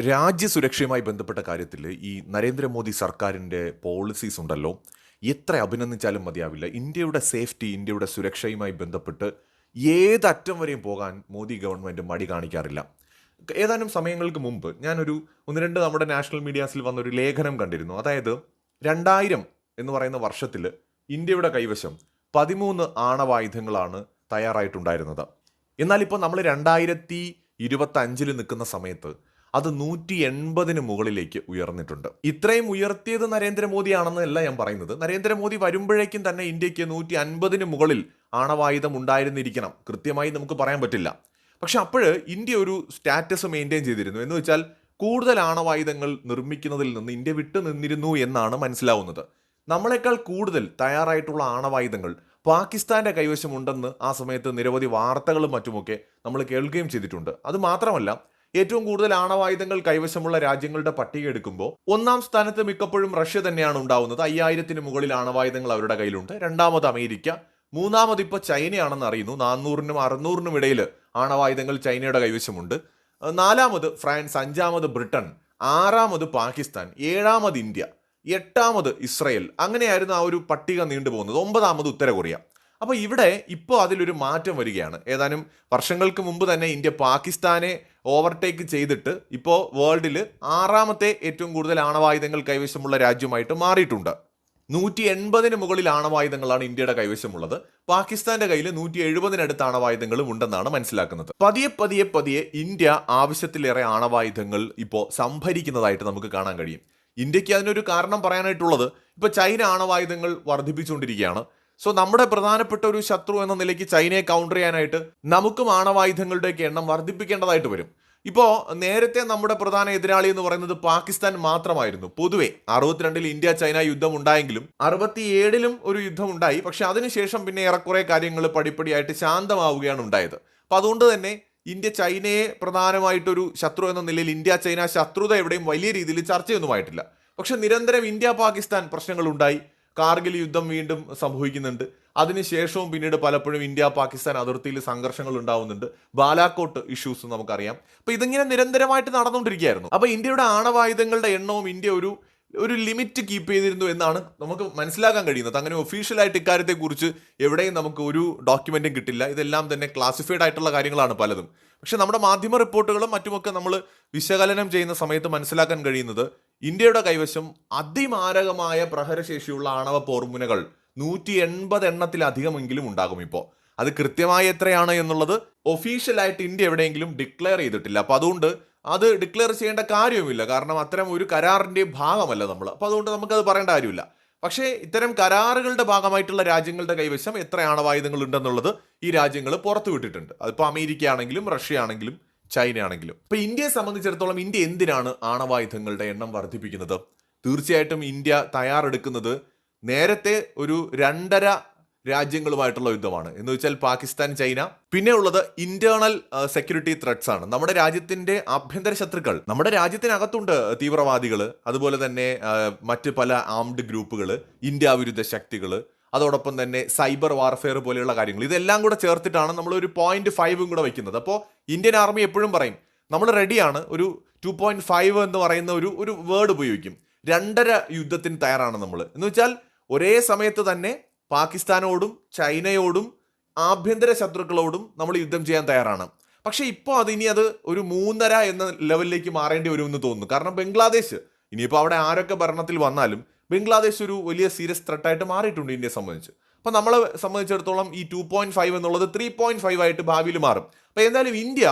രാജ്യസുരക്ഷയുമായി ബന്ധപ്പെട്ട കാര്യത്തിൽ ഈ നരേന്ദ്രമോദി സർക്കാരിന്റെ പോളിസീസ് ഉണ്ടല്ലോ. എത്ര അഭിനന്ദിച്ചാലും മതിയാവില്ല. ഇന്ത്യയുടെ സേഫ്റ്റി ഇന്ത്യയുടെ സുരക്ഷയുമായി ബന്ധപ്പെട്ട് ഏതറ്റം വരെയും പോകാൻ മോദി ഗവൺമെന്റ് മടി കാണിക്കാറില്ല. ഏതാനും സമയങ്ങൾക്ക് മുമ്പ് ഞാനൊരു ഒന്ന് രണ്ട് നമ്മുടെ നാഷണൽ മീഡിയാസിൽ വന്നൊരു ലേഖനം കണ്ടിരുന്നു. അതായത് രണ്ടായിരം എന്ന് പറയുന്ന വർഷത്തിൽ ഇന്ത്യയുടെ കൈവശം പതിമൂന്ന് ആണവായുധങ്ങളാണ് തയ്യാറായിട്ടുണ്ടായിരുന്നത്. എന്നാൽ ഇപ്പോൾ നമ്മൾ രണ്ടായിരത്തി ഇരുപത്തഞ്ചിൽ നിൽക്കുന്ന സമയത്ത് അത് നൂറ്റി എൺപതിന് മുകളിലേക്ക് ഉയർന്നിട്ടുണ്ട്. ഇത്രയും ഉയർത്തിയത് നരേന്ദ്രമോദിയാണെന്നല്ല ഞാൻ പറയുന്നത്. നരേന്ദ്രമോദി വരുമ്പോഴേക്കും തന്നെ ഇന്ത്യയ്ക്ക് നൂറ്റി അൻപതിന് മുകളിൽ ആണവായുധം ഉണ്ടായിരുന്നിരിക്കണം. കൃത്യമായി നമുക്ക് പറയാൻ പറ്റില്ല. പക്ഷെ അപ്പോൾ ഇന്ത്യ ഒരു സ്റ്റാറ്റസ് മെയിന്റെയിൻ ചെയ്തിരുന്നു. എന്ന് വെച്ചാൽ കൂടുതൽ ആണവായുധങ്ങൾ നിർമ്മിക്കുന്നതിൽ നിന്ന് ഇന്ത്യ വിട്ടു നിന്നിരുന്നു എന്നാണ് മനസ്സിലാവുന്നത്. നമ്മളെക്കാൾ കൂടുതൽ തയ്യാറായിട്ടുള്ള ആണവായുധങ്ങൾ പാകിസ്ഥാന്റെ കൈവശമുണ്ടെന്ന് ആ സമയത്ത് നിരവധി വാർത്തകളും മറ്റുമൊക്കെ നമ്മൾ കേൾക്കുകയും ചെയ്തിട്ടുണ്ട്. അത് മാത്രമല്ല ഏറ്റവും കൂടുതൽ ആണവായുധങ്ങൾ കൈവശമുള്ള രാജ്യങ്ങളുടെ പട്ടിക എടുക്കുമ്പോൾ ഒന്നാം സ്ഥാനത്ത് മിക്കപ്പോഴും റഷ്യ തന്നെയാണ് ഉണ്ടാവുന്നത്. അയ്യായിരത്തിന് മുകളിൽ ആണവായുധങ്ങൾ അവരുടെ കയ്യിലുണ്ട്. രണ്ടാമത് അമേരിക്ക മൂന്നാമത് ഇപ്പോൾ ചൈനയാണെന്ന് അറിയുന്നു. നാനൂറിനും അറുന്നൂറിനും ഇടയിൽ ആണവായുധങ്ങൾ ചൈനയുടെ കൈവശമുണ്ട്. നാലാമത് ഫ്രാൻസ് അഞ്ചാമത് ബ്രിട്ടൻ ആറാമത് പാകിസ്ഥാൻ ഏഴാമത് ഇന്ത്യ എട്ടാമത് ഇസ്രയേൽ. അങ്ങനെയായിരുന്നു ആ ഒരു പട്ടിക നീണ്ടുപോകുന്നത് ഒമ്പതാമത് ഉത്തര കൊറിയ. അപ്പോൾ ഇവിടെ ഇപ്പോൾ അതിലൊരു മാറ്റം വരികയാണ്. ഏതാനും വർഷങ്ങൾക്ക് മുമ്പ് തന്നെ ഇന്ത്യ പാകിസ്ഥാനെ ഓവർടേക്ക് ചെയ്തിട്ട് ഇപ്പോൾ വേൾഡിൽ ആറാമത്തെ ഏറ്റവും കൂടുതൽ ആണവായുധങ്ങൾ കൈവശമുള്ള രാജ്യമായിട്ട് മാറിയിട്ടുണ്ട്. നൂറ്റി എൺപതിന് മുകളിൽ ആണവായുധങ്ങളാണ് ഇന്ത്യയുടെ കൈവശമുള്ളത്. പാകിസ്ഥാന്റെ കയ്യിൽ നൂറ്റി എഴുപതിനടുത്ത് ആണവായുധങ്ങളും ഉണ്ടെന്നാണ് മനസ്സിലാക്കുന്നത്. പതിയെ പതിയെ പതിയെ ഇന്ത്യ ആവശ്യത്തിലേറെ ആണവായുധങ്ങൾ ഇപ്പോൾ സംഭരിക്കുന്നതായിട്ട് നമുക്ക് കാണാൻ കഴിയും. ഇന്ത്യയ്ക്ക് അതിനൊരു കാരണം പറയാനായിട്ടുള്ളത് ഇപ്പോൾ ചൈന ആണവായുധങ്ങൾ വർദ്ധിപ്പിച്ചുകൊണ്ടിരിക്കുകയാണ്. സോ നമ്മുടെ പ്രധാനപ്പെട്ട ഒരു ശത്രു എന്ന നിലയ്ക്ക് ചൈനയെ കൗണ്ടർ ചെയ്യാനായിട്ട് നമുക്ക് ആണവായുധങ്ങളുടെയൊക്കെ എണ്ണം വർദ്ധിപ്പിക്കേണ്ടതായിട്ട് വരും. ഇപ്പോൾ നേരത്തെ നമ്മുടെ പ്രധാന എതിരാളി എന്ന് പറയുന്നത് പാകിസ്ഥാൻ മാത്രമായിരുന്നു. പൊതുവെ അറുപത്തിരണ്ടിൽ ഇന്ത്യ ചൈന യുദ്ധം ഉണ്ടായെങ്കിലും അറുപത്തിയേഴിലും ഒരു യുദ്ധം ഉണ്ടായി. പക്ഷെ അതിനുശേഷം പിന്നെ ഏറെക്കുറെ കാര്യങ്ങൾ പടിപ്പടിയായിട്ട് ശാന്തമാവുകയാണ് ഉണ്ടായത്. അപ്പോൾ അതുകൊണ്ട് തന്നെ ഇന്ത്യ ചൈനയെ പ്രധാനമായിട്ടൊരു ശത്രു എന്ന നിലയിൽ ഇന്ത്യ ചൈന ശത്രുത എവിടെയും വലിയ രീതിയിൽ ചർച്ചയൊന്നുമായിട്ടില്ല പക്ഷെ നിരന്തരം ഇന്ത്യ പാകിസ്ഥാൻ പ്രശ്നങ്ങൾ ഉണ്ടായി കാർഗിൽ യുദ്ധം വീണ്ടും സംഭവിക്കുന്നുണ്ട്. അതിനുശേഷവും പിന്നീട് പലപ്പോഴും ഇന്ത്യ പാകിസ്ഥാൻ അതിർത്തിയിൽ സംഘർഷങ്ങൾ ഉണ്ടാവുന്നുണ്ട്. ബാലാക്കോട്ട് ഇഷ്യൂസ് നമുക്കറിയാം. അപ്പൊ ഇതിങ്ങനെ നിരന്തരമായിട്ട് നടന്നുകൊണ്ടിരിക്കുകയായിരുന്നു. അപ്പൊ ഇന്ത്യയുടെ ആണവായുധങ്ങളുടെ എണ്ണവും ഇന്ത്യ ഒരു ഒരു ലിമിറ്റ് കീപ്പ് ചെയ്തിരുന്നു എന്നാണ് നമുക്ക് മനസ്സിലാക്കാൻ കഴിയുന്നത്. അങ്ങനെ ഒഫീഷ്യലായിട്ട് ഇക്കാര്യത്തെക്കുറിച്ച് എവിടെയും നമുക്ക് ഒരു ഡോക്യുമെന്റും കിട്ടില്ല. ഇതെല്ലാം തന്നെ ക്ലാസിഫൈഡ് ആയിട്ടുള്ള കാര്യങ്ങളാണ് പലതും. പക്ഷെ നമ്മുടെ മാധ്യമ റിപ്പോർട്ടുകളും മറ്റുമൊക്കെ നമ്മൾ വിശകലനം ചെയ്യുന്ന സമയത്ത് മനസ്സിലാക്കാൻ കഴിയുന്നത് ഇന്ത്യയുടെ കൈവശം അതിമാരകമായ പ്രഹരശേഷിയുള്ള ആണവ പോർമുനകൾ നൂറ്റി എൺപത് എണ്ണത്തിലധികമെങ്കിലും ഉണ്ടാകും ഇപ്പോൾ അത് കൃത്യമായി എത്രയാണ് എന്നുള്ളത് ഒഫീഷ്യലായിട്ട് ഇന്ത്യ എവിടെയെങ്കിലും ഡിക്ലെയർ ചെയ്തിട്ടില്ല. അപ്പോൾ അതുകൊണ്ട് അത് ഡിക്ലെയർ ചെയ്യേണ്ട കാര്യവുമില്ല. കാരണം അത്തരം ഒരു കരാറിന്റെ ഭാഗമല്ല നമ്മൾ അപ്പോൾ അതുകൊണ്ട് നമുക്കത് പറയേണ്ട കാര്യമില്ല. പക്ഷേ ഇത്തരം കരാറുകളുടെ ഭാഗമായിട്ടുള്ള രാജ്യങ്ങളുടെ കൈവശം എത്ര ആണവായുധങ്ങൾ ഉണ്ടെന്നുള്ളത് ഈ രാജ്യങ്ങൾ പുറത്തുവിട്ടിട്ടുണ്ട്. അതിപ്പോൾ അമേരിക്ക ആണെങ്കിലും റഷ്യ ആണെങ്കിലും ചൈന ആണെങ്കിലും ഇപ്പൊ ഇന്ത്യയെ സംബന്ധിച്ചിടത്തോളം ഇന്ത്യ എന്തിനാണ് ആണവായുധങ്ങളുടെ എണ്ണം വർദ്ധിപ്പിക്കുന്നത്? തീർച്ചയായിട്ടും ഇന്ത്യ തയ്യാറെടുക്കുന്നത് നേരത്തെ ഒരു രണ്ടര രാജ്യങ്ങളുമായിട്ടുള്ള യുദ്ധമാണ്. എന്ന് വെച്ചാൽ പാകിസ്ഥാൻ ചൈന. പിന്നെ ഉള്ളത് ഇന്റേണൽ സെക്യൂരിറ്റി ത്രെഡ്സ് ആണ്. നമ്മുടെ രാജ്യത്തിന്റെ ആഭ്യന്തര ശത്രുക്കൾ. നമ്മുടെ രാജ്യത്തിനകത്തുണ്ട് തീവ്രവാദികൾ അതുപോലെ തന്നെ മറ്റ് പല ആംഡ് ഗ്രൂപ്പുകൾ ഇന്ത്യ വിരുദ്ധ ശക്തികൾ അതോടൊപ്പം തന്നെ സൈബർ വാർഫെയർ പോലെയുള്ള കാര്യങ്ങൾ. ഇതെല്ലാം കൂടെ ചേർത്തിട്ടാണ് നമ്മൾ ഒരു പോയിന്റ് ഫൈവും കൂടെ വയ്ക്കുന്നത്. അപ്പോൾ ഇന്ത്യൻ ആർമി എപ്പോഴും പറയും നമ്മൾ റെഡിയാണ് ഒരു ടു പോയിന്റ് ഫൈവ് എന്ന് പറയുന്ന ഒരു ഒരു വേർഡ് ഉപയോഗിക്കും. രണ്ടര യുദ്ധത്തിന് തയ്യാറാണ് നമ്മൾ എന്ന് വെച്ചാൽ ഒരേ സമയത്ത് തന്നെ പാകിസ്ഥാനോടും ചൈനയോടും ആഭ്യന്തര ശത്രുക്കളോടും നമ്മൾ യുദ്ധം ചെയ്യാൻ തയ്യാറാണ്. പക്ഷേ ഇപ്പോൾ അത് ഇനി അത് ഒരു മൂന്നര എന്ന ലെവലിലേക്ക് മാറേണ്ടി വരുമെന്ന് തോന്നുന്നു. കാരണം ബംഗ്ലാദേശ് ഇനിയിപ്പോൾ അവിടെ ആരൊക്കെ ഭരണത്തിൽ വന്നാലും ബംഗ്ലാദേശ് ഒരു വലിയ സീരിയസ് ത്രെട്ടായിട്ട് മാറിയിട്ടുണ്ട് ഇന്ത്യയെ സംബന്ധിച്ച്. അപ്പോൾ നമ്മളെ സംബന്ധിച്ചിടത്തോളം ഈ ടു പോയിന്റ് ഫൈവ് എന്നുള്ളത് ത്രീ പോയിന്റ് ഫൈവ് ആയിട്ട് ഭാവിയിൽ മാറും. അപ്പോൾ എന്തായാലും ഇന്ത്യ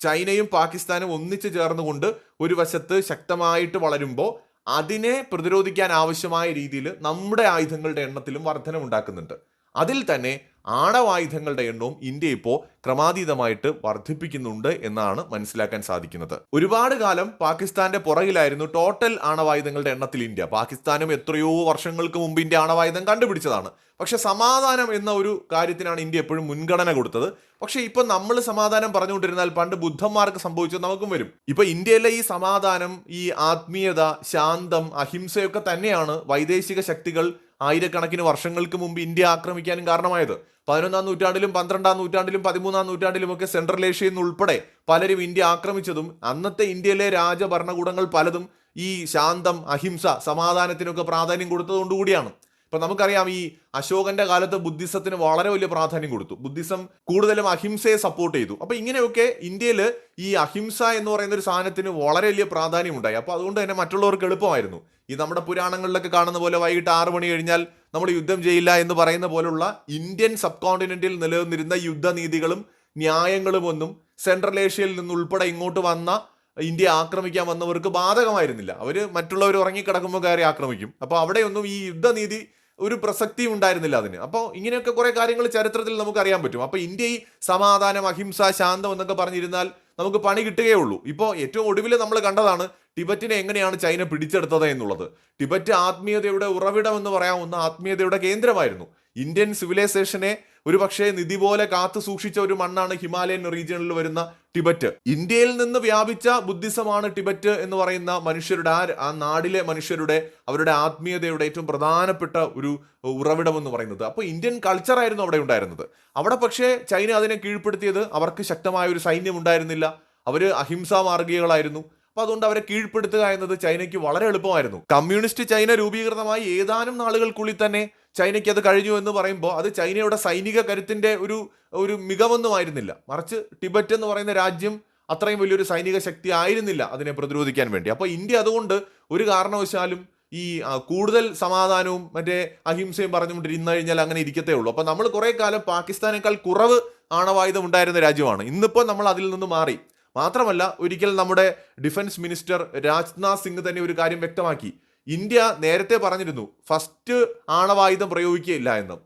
ചൈനയും പാകിസ്ഥാനും ഒന്നിച്ചു ചേർന്നുകൊണ്ട് ഒരു വശത്ത് ശക്തമായിട്ട് വളരുമ്പോൾ അതിനെ പ്രതിരോധിക്കാൻ ആവശ്യമായ രീതിയിൽ നമ്മുടെ ആയുധങ്ങളുടെ എണ്ണത്തിലും വർധനമുണ്ടാക്കുന്നുണ്ട് അതിൽ തന്നെ ആണവായുധങ്ങളുടെ എണ്ണവും ഇന്ത്യ ഇപ്പോൾ ക്രമാതീതമായിട്ട് വർദ്ധിപ്പിക്കുന്നുണ്ട് എന്നാണ് മനസ്സിലാക്കാൻ സാധിക്കുന്നത്. ഒരുപാട് കാലം പാകിസ്ഥാന്റെ പുറകിലായിരുന്നു ടോട്ടൽ ആണവായുധങ്ങളുടെ എണ്ണത്തിൽ ഇന്ത്യ. പാകിസ്ഥാനും എത്രയോ വർഷങ്ങൾക്ക് മുമ്പ് ഇന്ത്യ ആണവായുധം കണ്ടുപിടിച്ചതാണ്. പക്ഷെ സമാധാനം എന്ന ഒരു കാര്യത്തിനാണ് ഇന്ത്യ എപ്പോഴും മുൻഗണന കൊടുത്തത്. പക്ഷെ ഇപ്പൊ നമ്മൾ സമാധാനം പറഞ്ഞുകൊണ്ടിരുന്നാൽ പണ്ട് ബുദ്ധന്മാർക്ക് സംഭവിച്ചത് നമുക്കും വരും. ഇപ്പൊ ഇന്ത്യയിലെ ഈ സമാധാനം ഈ ആത്മീയത ശാന്തം അഹിംസയൊക്കെ തന്നെയാണ് വൈദേശിക ശക്തികൾ ആയിരക്കണക്കിന് വർഷങ്ങൾക്ക് മുമ്പ് ഇന്ത്യ ആക്രമിക്കാനും കാരണമായത്. പതിനൊന്നാം നൂറ്റാണ്ടിലും പന്ത്രണ്ടാം നൂറ്റാണ്ടിലും പതിമൂന്നാം നൂറ്റാണ്ടിലും ഒക്കെ സെൻട്രൽ ഏഷ്യയിൽ നിന്ന് ഉൾപ്പെടെ പലരും ഇന്ത്യ ആക്രമിച്ചതും അന്നത്തെ ഇന്ത്യയിലെ രാജഭരണകൂടങ്ങൾ പലതും ഈ ശാന്തം അഹിംസ സമാധാനത്തിനൊക്കെ പ്രാധാന്യം കൊടുത്തതുകൊണ്ടുകൂടിയാണ്. ഇപ്പൊ നമുക്കറിയാം ഈ അശോകന്റെ കാലത്ത് ബുദ്ധിസത്തിന് വളരെ വലിയ പ്രാധാന്യം കൊടുത്തു. ബുദ്ധിസം കൂടുതലും അഹിംസയെ സപ്പോർട്ട് ചെയ്തു. അപ്പൊ ഇങ്ങനെയൊക്കെ ഇന്ത്യയിൽ ഈ അഹിംസ എന്ന് പറയുന്ന ഒരു സാധനത്തിന് വളരെ വലിയ പ്രാധാന്യം ഉണ്ടായി അപ്പൊ അതുകൊണ്ട് തന്നെ മറ്റുള്ളവർക്ക് എളുപ്പമായിരുന്നു. ഈ നമ്മുടെ പുരാണങ്ങളിലൊക്കെ കാണുന്ന പോലെ വൈകിട്ട് ആറ് മണി കഴിഞ്ഞാൽ നമ്മൾ യുദ്ധം ചെയ്യില്ല എന്ന് പറയുന്ന പോലുള്ള ഇന്ത്യൻ സബ് കോണ്ടിനെന്റിൽ നിലനിന്നിരുന്ന യുദ്ധനീതികളും ന്യായങ്ങളും ഒന്നും സെൻട്രൽ ഏഷ്യയിൽ നിന്ന് ഉൾപ്പെടെ ഇങ്ങോട്ട് വന്ന ഇന്ത്യ ആക്രമിക്കാൻ വന്നവർക്ക് ബാധകമായിരുന്നില്ല. അവർ മറ്റുള്ളവർ ഉറങ്ങിക്കിടക്കുമ്പോൾ കയറി ആക്രമിക്കും. അപ്പോൾ അവിടെയൊന്നും ഈ യുദ്ധനീതി ഒരു പ്രസക്തിയും ഉണ്ടായിരുന്നില്ല അതിന്. അപ്പോൾ ഇങ്ങനെയൊക്കെ കുറെ കാര്യങ്ങൾ ചരിത്രത്തിൽ നമുക്ക് അറിയാൻ പറ്റും. അപ്പോൾ ഇന്ത്യ ഈ സമാധാനം അഹിംസ ശാന്തം എന്നൊക്കെ പറഞ്ഞിരുന്നാൽ നമുക്ക് പണി കിട്ടുകയേ ഉള്ളൂ. ഇപ്പോൾ ഏറ്റവും ഒടുവിൽ നമ്മൾ കണ്ടതാണ് ടിബറ്റിനെ എങ്ങനെയാണ് ചൈന പിടിച്ചെടുത്തത് എന്നുള്ളത്. ടിബറ്റ് ആത്മീയതയുടെ ഉറവിടം എന്ന് പറയാവുന്ന ആത്മീയതയുടെ കേന്ദ്രമായിരുന്നു. ഇന്ത്യൻ സിവിലൈസേഷനെ ഒരു പക്ഷേ നിധി പോലെ കാത്തു സൂക്ഷിച്ച ഒരു മണ്ണാണ് ഹിമാലയൻ റീജിയണിൽ വരുന്ന ടിബറ്റ്. ഇന്ത്യയിൽ നിന്ന് വ്യാപിച്ച ബുദ്ധിസമാണ് ടിബറ്റ് എന്ന് പറയുന്ന മനുഷ്യരുടെ ആ ആ നാടിലെ മനുഷ്യരുടെ അവരുടെ ആത്മീയതയുടെ ഏറ്റവും പ്രധാനപ്പെട്ട ഒരു ഉറവിടം എന്ന് പറയുന്നത്. അപ്പോൾ ഇന്ത്യൻ കൾച്ചർ ആയിരുന്നു അവിടെ ഉണ്ടായിരുന്നത്. അവിടെ പക്ഷേ ചൈന അതിനെ കീഴ്പ്പെടുത്തിയത് അവർക്ക് ശക്തമായ ഒരു സൈന്യം ഉണ്ടായിരുന്നില്ല. അവർ അഹിംസാ മാർഗികളായിരുന്നു. അപ്പൊ അതുകൊണ്ട് അവരെ കീഴ്പ്പെടുത്തുക എന്നത് ചൈനയ്ക്ക് വളരെ എളുപ്പമായിരുന്നു. കമ്മ്യൂണിസ്റ്റ് ചൈന രൂപീകൃതമായി ഏതാനും നാളുകൾക്കുള്ളിൽ തന്നെ ചൈനയ്ക്ക് അത് കഴിഞ്ഞു എന്ന് പറയുമ്പോൾ അത് ചൈനയുടെ സൈനിക കരുത്തിന്റെ ഒരു ഒരു മികവൊന്നുമായിരുന്നില്ല. മറിച്ച് ടിബറ്റ് എന്ന് പറയുന്ന രാജ്യം അത്രയും വലിയൊരു സൈനിക ശക്തി ആയിരുന്നില്ല അതിനെ പ്രതിരോധിക്കാൻ വേണ്ടി. അപ്പോൾ ഇന്ത്യ അതുകൊണ്ട് ഒരു കാരണവശാലും ഈ കൂടുതൽ സമാധാനവും മറ്റേ അഹിംസയും പറഞ്ഞുകൊണ്ട് ഇരുന്ന് കഴിഞ്ഞാൽ അങ്ങനെ ഇരിക്കത്തേ ഉള്ളൂ. അപ്പോൾ നമ്മൾ കുറേ കാലം പാകിസ്ഥാനേക്കാൾ കുറവ് ആണവായുധം ഉണ്ടായിരുന്ന രാജ്യമാണ്. ഇന്നിപ്പോൾ നമ്മൾ അതിൽ നിന്ന് മാറി. മാത്രമല്ല ഒരിക്കൽ നമ്മുടെ ഡിഫൻസ് മിനിസ്റ്റർ രാജ്നാഥ് സിംഗ് തന്നെ ഒരു കാര്യം വ്യക്തമാക്കി. ഇന്ത്യ നേരത്തെ പറഞ്ഞിരുന്നു ഫസ്റ്റ് ആണവായുധം പ്രയോഗിക്കുകയില്ല എന്ന്.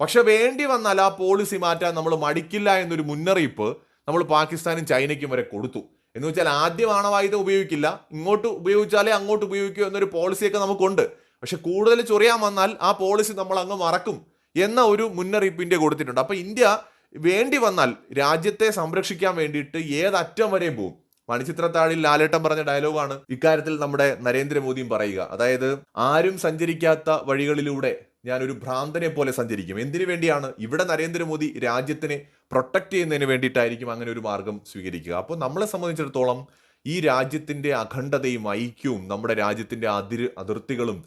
പക്ഷെ വേണ്ടി വന്നാൽ ആ പോളിസി മാറ്റാൻ നമ്മൾ മടിക്കില്ല എന്നൊരു മുന്നറിയിപ്പ് നമ്മൾ പാകിസ്ഥാനും ചൈനയ്ക്കും വരെ കൊടുത്തു. എന്ന് വെച്ചാൽ ആദ്യം ആണവായുധം ഉപയോഗിക്കില്ല ഇങ്ങോട്ട് ഉപയോഗിച്ചാലേ അങ്ങോട്ട് ഉപയോഗിക്കൂ എന്നൊരു പോളിസിയൊക്കെ നമുക്കുണ്ട്. പക്ഷെ കൂടുതൽ ചൊറിയാൻ വന്നാൽ ആ പോളിസി നമ്മൾ അങ്ങ് മറക്കും എന്ന ഒരു മുന്നറിയിപ്പ് ഇന്ത്യ കൊടുത്തിട്ടുണ്ട്. അപ്പോൾ ഇന്ത്യ വേണ്ടി വന്നാൽ രാജ്യത്തെ സംരക്ഷിക്കാൻ വേണ്ടിയിട്ട് ഏതറ്റം വരെയും പോകും. മണിച്ചിത്രത്താഴിൽ ലാലേട്ടൻ പറഞ്ഞ ഡയലോഗാണ് ഇക്കാര്യത്തിൽ നമ്മുടെ നരേന്ദ്രമോദിയും പറയുക. അതായത് ആരും സഞ്ചരിക്കാത്ത വഴികളിലൂടെ ഞാൻ ഒരു ഭ്രാന്തനെ പോലെ സഞ്ചരിക്കും. എന്തിനു വേണ്ടിയാണ് ഇവിടെ നരേന്ദ്രമോദി രാജ്യത്തിനെ പ്രൊട്ടക്ട് ചെയ്യുന്നതിന് വേണ്ടിയിട്ടായിരിക്കും അങ്ങനെ ഒരു മാർഗം സ്വീകരിക്കുക? അപ്പോൾ നമ്മളെ സംബന്ധിച്ചിടത്തോളം ഈ രാജ്യത്തിന്റെ അഖണ്ഡതയും ഐക്യവും നമ്മുടെ രാജ്യത്തിന്റെ അതിർ അതിർത്തികളും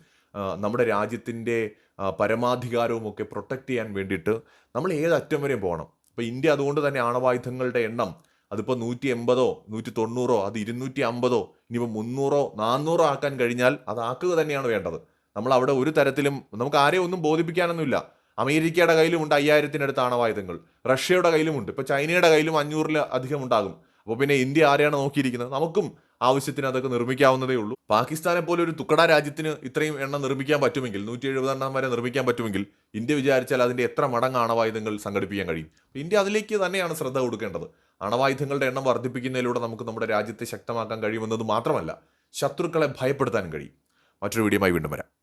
നമ്മുടെ രാജ്യത്തിന്റെ പരമാധികാരവും ഒക്കെ പ്രൊട്ടക്ട് ചെയ്യാൻ വേണ്ടിയിട്ട് നമ്മൾ ഏത് അറ്റം വരെയും പോകണം. അപ്പോൾ ഇന്ത്യ അതുകൊണ്ട് തന്നെ ആണവായുധങ്ങളുടെ എണ്ണം അതിപ്പോൾ നൂറ്റി എൺപതോ നൂറ്റി തൊണ്ണൂറോ അത് ഇരുന്നൂറ്റി അമ്പതോ ഇനിയിപ്പോൾ മുന്നൂറോ നാന്നൂറോ ആക്കാൻ കഴിഞ്ഞാൽ അത് ആക്കുക തന്നെയാണ് വേണ്ടത്. നമ്മൾ അവിടെ ഒരു തരത്തിലും നമുക്ക് ആരെയും ഒന്നും ബോധിപ്പിക്കാനൊന്നുമില്ല. അമേരിക്കയുടെ കയ്യിലുമുണ്ട് അയ്യായിരത്തിനടുത്ത് ആണവായുധങ്ങൾ. റഷ്യയുടെ കയ്യിലുമുണ്ട് ഇപ്പോൾ ചൈനയുടെ കയ്യിലും അഞ്ഞൂറിൽ അധികം ഉണ്ടാകും. അപ്പോൾ പിന്നെ ഇന്ത്യ ആരെയാണ് നോക്കിയിരിക്കുന്നത്? നമുക്കും ആവശ്യത്തിന് അതൊക്കെ നിർമ്മിക്കാവുന്നതേ ഉള്ളൂ. പാകിസ്ഥാനെ പോലെ ഒരു തുക്കട രാജ്യത്തിന് ഇത്രയും എണ്ണം നിർമ്മിക്കാൻ പറ്റുമെങ്കിൽ നൂറ്റി എഴുപതെണ്ണം വരെ നിർമ്മിക്കാൻ പറ്റുമെങ്കിൽ ഇന്ത്യ വിചാരിച്ചാൽ അതിന്റെ എത്ര മടങ്ങ് ആണവായുധങ്ങൾ സംഘടിപ്പിക്കാൻ കഴിയും? ഇന്ത്യ അതിലേക്ക് തന്നെയാണ് ശ്രദ്ധ കൊടുക്കേണ്ടത്. അണവായുധങ്ങളുടെ എണ്ണം വർദ്ധിപ്പിക്കുന്നതിലൂടെ നമുക്ക് നമ്മുടെ രാജ്യത്തെ ശക്തമാക്കാൻ കഴിയുമെന്നത് മാത്രമല്ല ശത്രുക്കളെ ഭയപ്പെടുത്താനും കഴിയും. മറ്റൊരു വീഡിയോയുമായി വീണ്ടും വരാം.